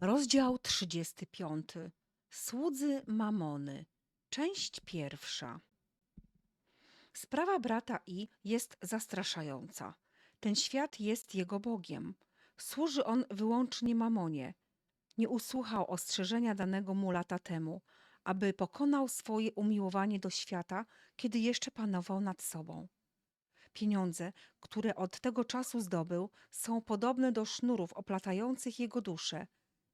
Rozdział 35. Słudzy Mamony. Część pierwsza. Sprawa brata I jest zastraszająca. Ten świat jest jego Bogiem. Służy on wyłącznie Mamonie. Nie usłuchał ostrzeżenia danego mu lata temu, aby pokonał swoje umiłowanie do świata, kiedy jeszcze panował nad sobą. Pieniądze, które od tego czasu zdobył, są podobne do sznurów oplatających jego duszę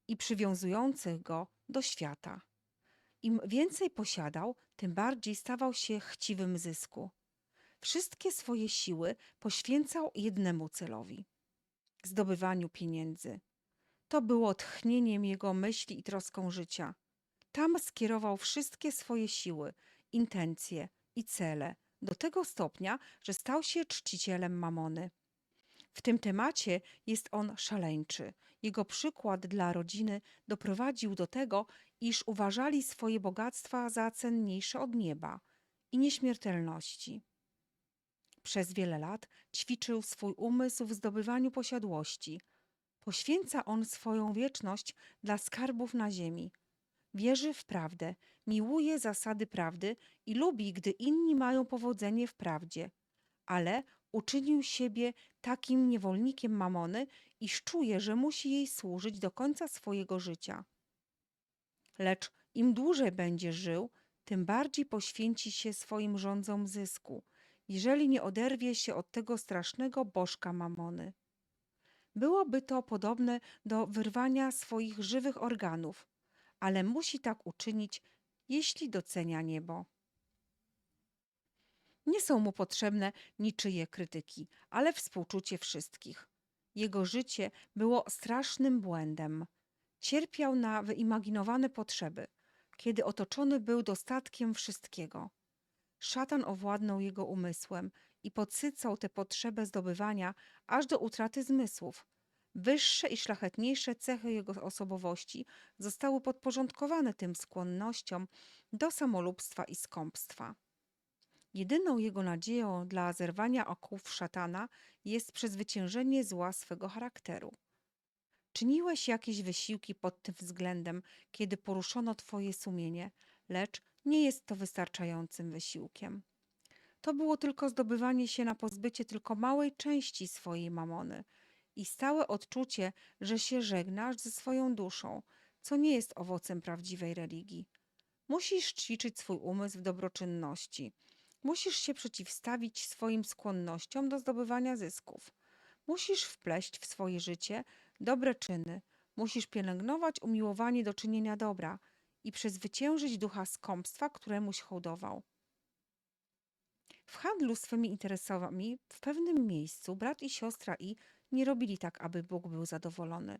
i przywiązujących go do świata. Im więcej posiadał, tym bardziej stawał się chciwym zysku. Wszystkie swoje siły poświęcał jednemu celowi zdobywaniu pieniędzy. To było tchnieniem jego myśli i troską życia. Tam skierował wszystkie swoje siły, intencje i cele do tego stopnia, że stał się czcicielem mamony. W tym temacie jest on szaleńczy. Jego przykład dla rodziny doprowadził do tego, iż uważali swoje bogactwa za cenniejsze od nieba i nieśmiertelności. Przez wiele lat ćwiczył swój umysł w zdobywaniu posiadłości. Poświęca on swoją wieczność dla skarbów na ziemi. Wierzy w prawdę, miłuje zasady prawdy i lubi, gdy inni mają powodzenie w prawdzie. Ale uczynił siebie takim niewolnikiem mamony, iż czuje, że musi jej służyć do końca swojego życia. Lecz im dłużej będzie żył, tym bardziej poświęci się swoim rządzom zysku, jeżeli nie oderwie się od tego strasznego bożka mamony. Byłoby to podobne do wyrwania swoich żywych organów, ale musi tak uczynić, jeśli docenia niebo. Nie są mu potrzebne niczyje krytyki, ale współczucie wszystkich. Jego życie było strasznym błędem. Cierpiał na wyimaginowane potrzeby, kiedy otoczony był dostatkiem wszystkiego. Szatan owładnął jego umysłem i podsycał tę potrzebę zdobywania aż do utraty zmysłów. Wyższe i szlachetniejsze cechy jego osobowości zostały podporządkowane tym skłonnościom do samolubstwa i skąpstwa. Jedyną jego nadzieją dla zerwania oków szatana jest przezwyciężenie zła swego charakteru. Czyniłeś jakieś wysiłki pod tym względem, kiedy poruszono twoje sumienie, lecz nie jest to wystarczającym wysiłkiem. To było tylko zdobywanie się na pozbycie tylko małej części swojej mamony i stałe odczucie, że się żegnasz ze swoją duszą, co nie jest owocem prawdziwej religii. Musisz ćwiczyć swój umysł w dobroczynności. Musisz się przeciwstawić swoim skłonnościom do zdobywania zysków. Musisz wpleść w swoje życie dobre czyny. Musisz pielęgnować umiłowanie do czynienia dobra i przezwyciężyć ducha skąpstwa, któremuś hołdował. W handlu swymi interesami w pewnym miejscu brat i siostra i nie robili tak, aby Bóg był zadowolony.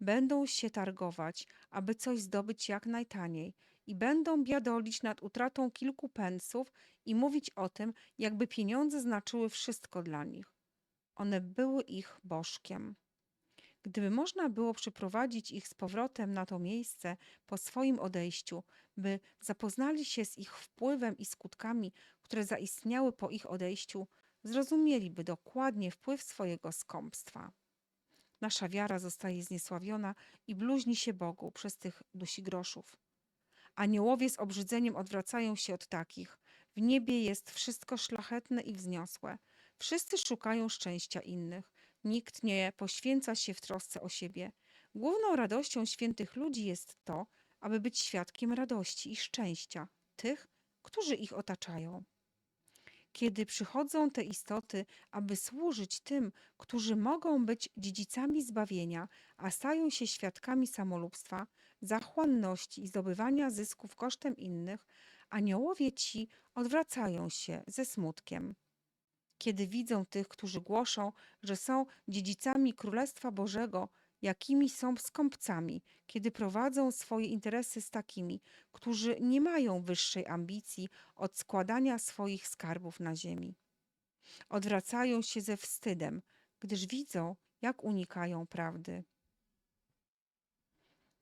Będą się targować, aby coś zdobyć jak najtaniej i będą biadolić nad utratą kilku pensów i mówić o tym, jakby pieniądze znaczyły wszystko dla nich. One były ich bożkiem. Gdyby można było przyprowadzić ich z powrotem na to miejsce po swoim odejściu, by zapoznali się z ich wpływem i skutkami, które zaistniały po ich odejściu, zrozumieliby dokładnie wpływ swojego skąpstwa. Nasza wiara zostaje zniesławiona i bluźni się Bogu przez tych dusigroszów. Aniołowie z obrzydzeniem odwracają się od takich. W niebie jest wszystko szlachetne i wzniosłe. Wszyscy szukają szczęścia innych. Nikt nie poświęca się w trosce o siebie. Główną radością świętych ludzi jest to, aby być świadkiem radości i szczęścia tych, którzy ich otaczają. Kiedy przychodzą te istoty, aby służyć tym, którzy mogą być dziedzicami zbawienia, a stają się świadkami samolubstwa, zachłanności i zdobywania zysków kosztem innych, aniołowie ci odwracają się ze smutkiem. Kiedy widzą tych, którzy głoszą, że są dziedzicami Królestwa Bożego, jakimi są skąpcami, kiedy prowadzą swoje interesy z takimi, którzy nie mają wyższej ambicji od składania swoich skarbów na ziemi. Odwracają się ze wstydem, gdyż widzą, jak unikają prawdy.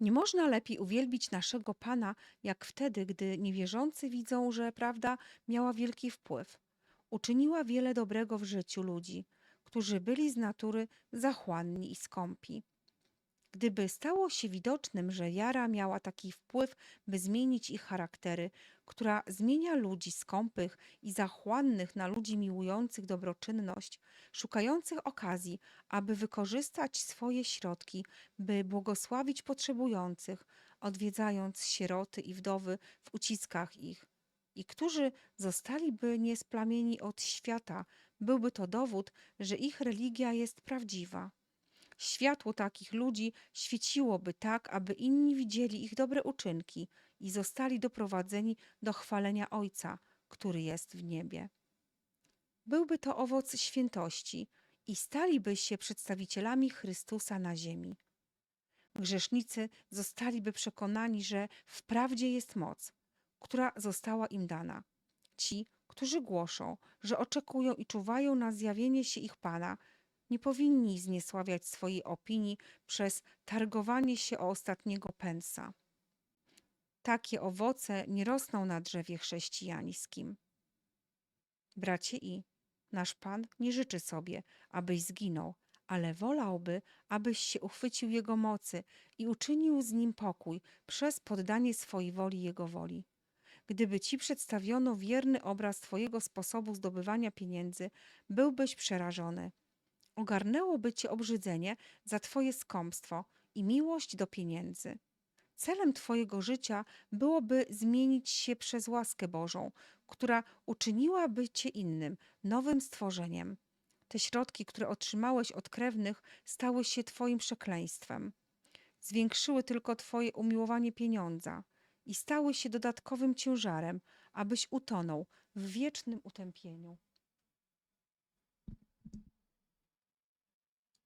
Nie można lepiej uwielbić naszego Pana, jak wtedy, gdy niewierzący widzą, że prawda miała wielki wpływ. Uczyniła wiele dobrego w życiu ludzi, którzy byli z natury zachłanni i skąpi. Gdyby stało się widocznym, że wiara miała taki wpływ, by zmienić ich charaktery, która zmienia ludzi skąpych i zachłannych na ludzi miłujących dobroczynność, szukających okazji, aby wykorzystać swoje środki, by błogosławić potrzebujących, odwiedzając sieroty i wdowy w uciskach ich, i którzy zostaliby niesplamieni od świata, byłby to dowód, że ich religia jest prawdziwa. Światło takich ludzi świeciłoby tak, aby inni widzieli ich dobre uczynki i zostali doprowadzeni do chwalenia Ojca, który jest w niebie. Byłby to owoc świętości i staliby się przedstawicielami Chrystusa na ziemi. Grzesznicy zostaliby przekonani, że wprawdzie jest moc, która została im dana. Ci, którzy głoszą, że oczekują i czuwają na zjawienie się ich Pana, nie powinni zniesławiać swojej opinii przez targowanie się o ostatniego pensa. Takie owoce nie rosną na drzewie chrześcijańskim. Bracie i, nasz Pan nie życzy sobie, abyś zginął, ale wolałby, abyś się uchwycił Jego mocy i uczynił z Nim pokój przez poddanie swojej woli Jego woli. Gdyby Ci przedstawiono wierny obraz Twojego sposobu zdobywania pieniędzy, byłbyś przerażony. Ogarnęłoby Cię obrzydzenie za Twoje skąpstwo i miłość do pieniędzy. Celem Twojego życia byłoby zmienić się przez łaskę Bożą, która uczyniłaby Cię innym, nowym stworzeniem. Te środki, które otrzymałeś od krewnych, stały się Twoim przekleństwem. Zwiększyły tylko Twoje umiłowanie pieniądza i stały się dodatkowym ciężarem, abyś utonął w wiecznym utępieniu.